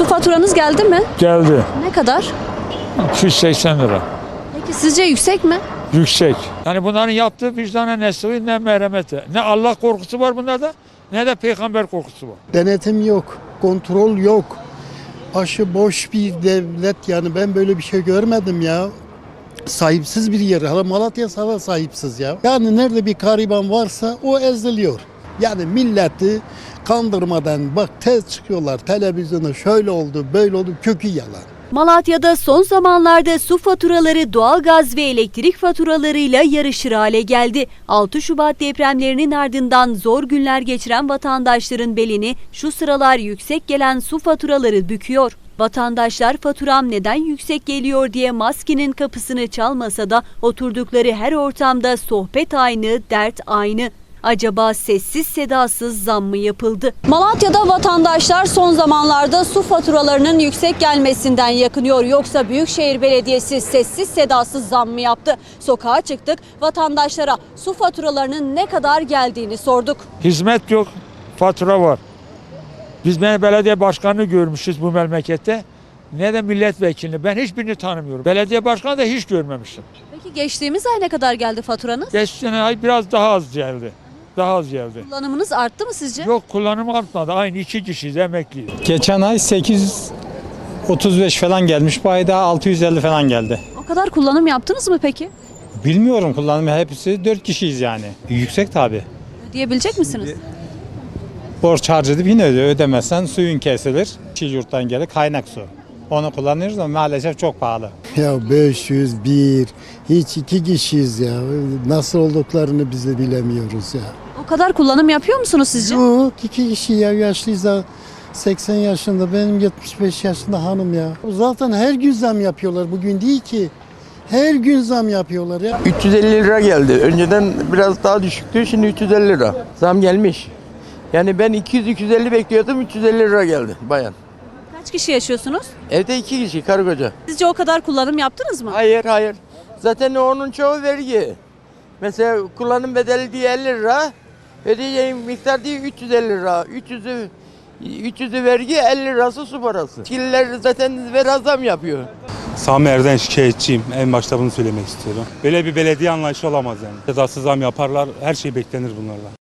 Su faturanız geldi mi? Geldi. Ne kadar? 280 lira. Peki sizce yüksek mi? Yüksek. Yani bunların yaptığı vicdana ne sığıyor ne merhamete. Ne Allah korkusu var bunlarda ne de peygamber korkusu var. Denetim yok, kontrol yok. Aşı boş bir devlet yani ben böyle bir şey görmedim ya. Sahipsiz bir yer. Hala Malatya sana sahipsiz ya. Yani nerede bir gariban varsa o eziliyor. Yani milleti kandırmadan bak tez çıkıyorlar televizyona şöyle oldu böyle oldu kökü yalan. Malatya'da son zamanlarda su faturaları doğalgaz ve elektrik faturalarıyla yarışır hale geldi. 6 Şubat depremlerinin ardından zor günler geçiren vatandaşların belini şu sıralar yüksek gelen su faturaları büküyor. Vatandaşlar faturam neden yüksek geliyor diye maskenin kapısını çalmasa da oturdukları her ortamda sohbet aynı, dert aynı. Acaba sessiz sedasız zam mı yapıldı? Malatya'da vatandaşlar son zamanlarda su faturalarının yüksek gelmesinden yakınıyor. Yoksa Büyükşehir Belediyesi sessiz sedasız zam mı yaptı? Sokağa çıktık, vatandaşlara su faturalarının ne kadar geldiğini sorduk. Hizmet yok, fatura var. Biz ben belediye başkanını görmüşüz bu memlekette. Ne de milletvekilini. Ben hiçbirini tanımıyorum. Belediye başkanı da hiç görmemiştim. Peki geçtiğimiz ay ne kadar geldi faturanız? Geçen ay biraz daha az geldi. Daha az geldi. Kullanımınız arttı mı sizce? Yok kullanım artmadı. Aynı iki kişiyiz emekliyiz. Geçen ay 835 falan gelmiş. Bu ay daha 650 falan geldi. O kadar kullanım yaptınız mı peki? Bilmiyorum kullanımı hepsi 4 kişiyiz yani. Yüksek tabi. Ödeyebilecek misiniz? Borç harç edip yine öde. Ödemezsen suyun kesilir. Çiğ yurttan gelir kaynak su. Onu kullanıyoruz ama maalesef çok pahalı. Ya 501 hiç iki kişiyiz ya. Nasıl olduklarını biz de bilemiyoruz ya. O kadar kullanım yapıyor musunuz sizce? Yok iki kişi ya yaşlıyız da 80 yaşında benim 75 yaşında hanım ya. Zaten her gün zam yapıyorlar bugün değil ki. Her gün zam yapıyorlar ya. 350 lira geldi. Önceden biraz daha düşüktü. Şimdi 350 lira. Zam gelmiş. Yani ben 200-250 bekliyordum. 350 lira geldi bayan. Kaç kişi yaşıyorsunuz? Evde iki kişi karı koca. Sizce o kadar kullanım yaptınız mı? Hayır hayır. Zaten onun çoğu vergi. Mesela kullanım bedeli diye 50 lira. Ödeyeceğim miktar diye 350 lira. 300'ü 300'ü vergi 50 lirası su parası. Yetkililer zaten biraz zam yapıyor. Sami Er'den şikayetçiyim. En başta bunu söylemek istiyorum. Böyle bir belediye anlayışı olamaz yani. Cezasız zam yaparlar. Her şey beklenir bunlardan.